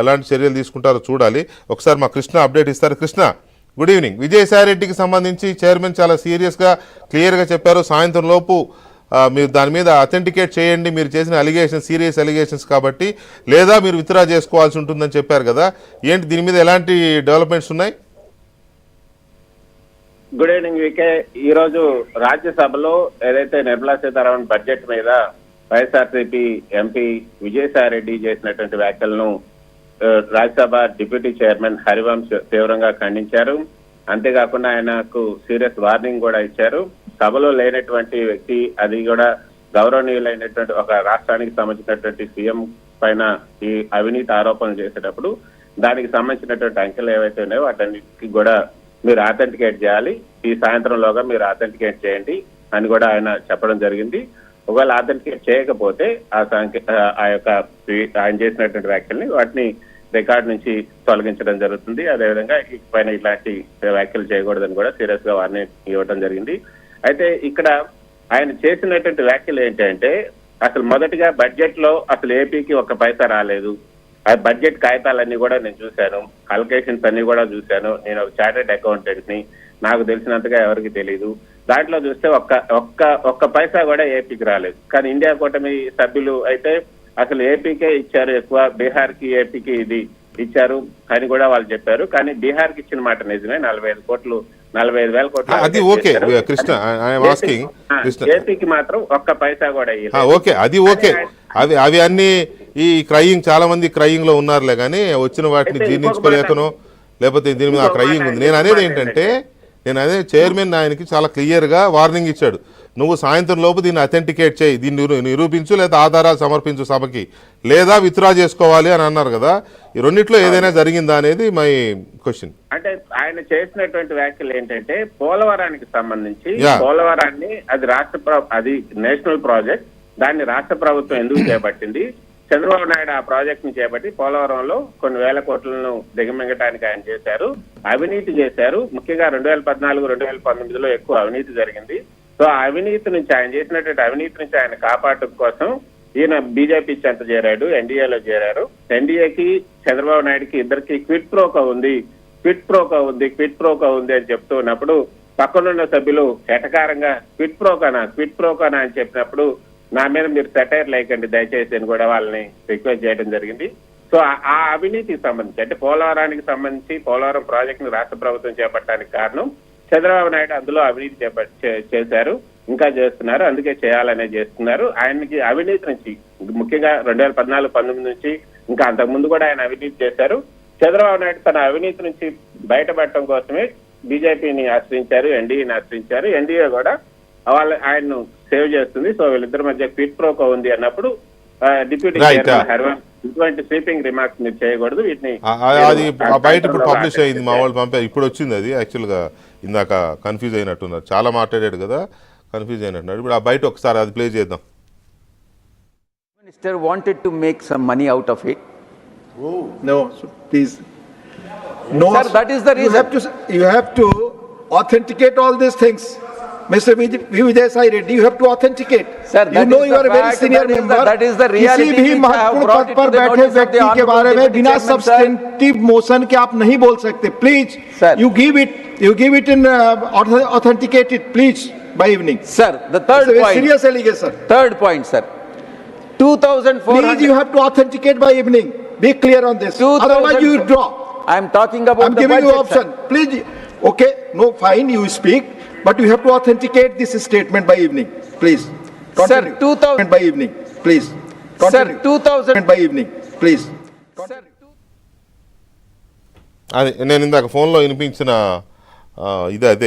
ఎలాంటి చర్యలు తీసుకుంటారో చూడాలి. ఒకసారి మా కృష్ణ అప్డేట్ ఇస్తారు. Krishna good evening. విజయసాయి రెడ్డికి సంబంధించి చైర్మన్ చాలా సీరియస్గా క్లియర్గా చెప్పారు. సాయంత్రం లోపు మీరు దాని మీద అథెంటికేట్ చేయండి. మీరు చేసిన అలిగేషన్ సీరియస్ అలిగేషన్స్ కాబట్టి లేదా మీరు విత్డ్రా చేసుకోవాల్సి ఉంటుందని చెప్పారు కదా. ఏంటి దీని మీద ఎలాంటి డెవలప్మెంట్స్ ఉన్నాయి? గుడ్ ఈవినింగ్ వికే. ఈ రోజు రాజ్యసభలో ఏదైతే నిర్మలా సీతారామన్ బడ్జెట్ మీద వైఎస్ఆర్సీపీ ఎంపీ విజయసాయి రెడ్డి చేసినటువంటి వ్యాఖ్యలను రాజ్యసభ డిప్యూటీ చైర్మన్ హరివంశ్ తీవ్రంగా ఖండించారు. అంతేకాకుండా ఆయనకు సీరియస్ వార్నింగ్ కూడా ఇచ్చారు. సభలో లేనటువంటి వ్యక్తి అది కూడా గౌరవనీయులైనటువంటి ఒక రాష్ట్రానికి సంబంధించినటువంటి సీఎం పైన ఈ అవినీతి ఆరోపణలు చేసేటప్పుడు దానికి సంబంధించినటువంటి అంకెలు ఏవైతే ఉన్నాయో వాటన్నిటికీ కూడా మీరు ఆథెంటికేట్ చేయాలి. ఈ సాయంత్రంలోగా మీరు ఆథెంటికేట్ చేయండి అని కూడా ఆయన చెప్పడం జరిగింది. ఒకవేళ ఆథెంటికేట్ చేయకపోతే ఆ ఆ యొక్క ఆయన చేసినటువంటి వ్యాఖ్యల్ని వాటిని రికార్డ్ నుంచి తొలగించడం జరుగుతుంది. అదేవిధంగా పైన ఇలాంటి వ్యాఖ్యలు చేయకూడదని కూడా సీరియస్గా వార్నింగ్ ఇవ్వడం జరిగింది. అయితే ఇక్కడ ఆయన చేసినటువంటి వ్యాఖ్యలు ఏంటంటే అసలు మొదటిగా బడ్జెట్లో అసలు ఏపీకి ఒక పైసా రాలేదు. ఆ బడ్జెట్ కాగితాలన్నీ కూడా నేను చూశాను. అలొకేషన్స్ అన్ని కూడా చూశాను. నేను ఒక చార్టెడ్ అకౌంటెంట్ని నాకు తెలిసినంతగా ఎవరికి తెలియదు దాంట్లో చూస్తే ఒక్క ఒక్క ఒక్క పైసా కూడా ఏపీకి రాలేదు. కానీ ఇండియా కూటమి సభ్యులు అయితే అసలు ఏపీకే ఇచ్చారు ఎక్కువ. బీహార్కి ఏపీకి ఇది ఇచ్చారు అని కూడా వాళ్ళు చెప్పారు. కానీ బీహార్కి ఇచ్చిన మాట నిజమే. నలభై ఐదు కోట్లు నలభై ఐదు వేల కోట్లు అది ఓకే. కృష్ణ ఆస్కింగ్ ఏపీకి మాత్రం ఒక్క పైసా కూడా. ఓకే. అది ఓకే. అవి అవి అన్ని ఈ క్రయింగ్ చాలా మంది క్రయింగ్లో ఉన్నారులే. కానీ వచ్చిన వాటిని జీర్ణించుకోలేకనో లేకపోతే దీని మీద క్రయింగ్ ఉంది. నేను అనేది ఏంటంటే నేను అదే చైర్మన్ ఆయనకి చాలా క్లియర్గా వార్నింగ్ ఇచ్చాడు. నువ్వు సాయంత్రం లోపు దీన్ని అథెంటికేట్ చేయి. దీన్ని నిరూ- నిరూపించు లేదా ఆధారాలు సమర్పించు సభకి. లేదా విత్డ్రా చేసుకోవాలి అని అన్నారు కదా. ఈ రెండిట్లో ఏదైనా జరిగిందా అనేది మై క్వశ్చన్ అంటే ఆయన చేసినటువంటి వ్యాఖ్యలు ఏంటంటే పోలవరానికి సంబంధించి. పోలవరాన్ని అది రాష్ట్ర అది నేషనల్ ప్రాజెక్ట్. దాన్ని రాష్ట్ర ప్రభుత్వం ఎందుకు చేపట్టింది? చంద్రబాబు నాయుడు ఆ ప్రాజెక్ట్ని చేపట్టి పోలవరంలో కొన్ని వేల కోట్లను దిగమింగటానికి ఆయన చేశారు. అవినీతి చేశారు. ముఖ్యంగా రెండు వేల పద్నాలుగు రెండు వేల పంతొమ్మిదిలో ఎక్కువ అవినీతి జరిగింది. సో ఆ అవినీతి నుంచి ఆయన చేసినటువంటి అవినీతి నుంచి ఆయన కాపాడటం కోసం ఈయన బీజేపీ చెంత చేరాడు ఎన్డీఏలో చేరారు. ఎన్డీఏకి చంద్రబాబు నాయుడుకి ఇద్దరికి క్విట్ ప్రోకా ఉంది. క్విట్ ప్రోకా ఉంది క్విట్ ప్రోకా ఉంది అని చెప్తూ ఉన్నప్పుడు పక్కనున్న సభ్యులు ఎటకారంగా క్విట్ ప్రోకానా క్విట్ ప్రోకానా అని చెప్పినప్పుడు నా మీద మీరు సెటైర్ లేకండి దయచేసి అని కూడా వాళ్ళని రిక్వెస్ట్ చేయడం జరిగింది. సో ఆ- అవినీతికి సంబంధించి అంటే పోలవరానికి సంబంధించి పోలవరం ప్రాజెక్టును రాష్ట్ర ప్రభుత్వం చేపట్టడానికి కారణం చంద్రబాబు నాయుడు అందులో అవినీతి చే- చేశారు ఇంకా చేస్తున్నారు అందుకే చేయాలనే చేస్తున్నారు. ఆయనకి అవినీతి నుంచి ముఖ్యంగా రెండు వేల పద్నాలుగు పంతొమ్మిది నుంచి ఇంకా అంతకు ముందు కూడా ఆయన అవినీతి చేశారు. చంద్రబాబు నాయుడు తన అవినీతి నుంచి బయటపడటం కోసమే బీజేపీని ఆశ్రయించారు ఎన్డీఏని ఆశ్రయించారు. ఎన్డీఏ కూడా వాళ్ళ ఆయన్ను సేవ్ చేస్తుంది సో వీళ్ళిద్దరి మధ్య క్విట్ ప్రోకో ఉంది అన్నప్పుడు డిప్యూటీ Right, చైర్మన్. హర్వన్ ఇటువంటి స్వీపింగ్ రిమార్క్స్ మీరు చేయకూడదు వీటిని ఆ- ఆ- అది ఆ బయట ఇప్పుడు సాయంత్రంలో పబ్లిష్ అయింది మా చేయాలి. వాళ్ళు పంపారు ఇప్పుడు వచ్చింది అది యాక్చువల్గా ఇందాక కన్ఫ్యూజ్ అయినట్టున్నారు చాలా మాట్లాడాడు కదా కన్ఫ్యూజ్ అయినట్టున్నారు ఇప్పుడు ఆ బయట ఒకసారి అది ప్లే చేద్దాం make some money out of it. No, so please. No, Sir, that is the You have to, you have to authenticate all these things. Mr. Vijayasai Reddy, you have to authenticate. Sir, you know you are a very senior that member. That is the reality. किसी भी महत्वपूर्ण पद पर बैठे व्यक्ति के बारे में बिना सब्सटेंटिव मोशन के आप नहीं बोल सकते please you give it you give it in authenticate it please by evening. Sir, the third it's point. serious allegation. Third point, sir. 2,400. Please, you have to authenticate by evening. Be clear on this. Otherwise, you draw. I am talking about. I am giving budget, you option. Sir. Please. Okay. No, fine. You speak. But you have to authenticate this statement by evening, please. Continue. 2000 By evening, please. Sir, Continue. 2000. By evening, please. Sir, అది నేను ఇందాక ఫోన్లో వినిపించిన ఇది అదే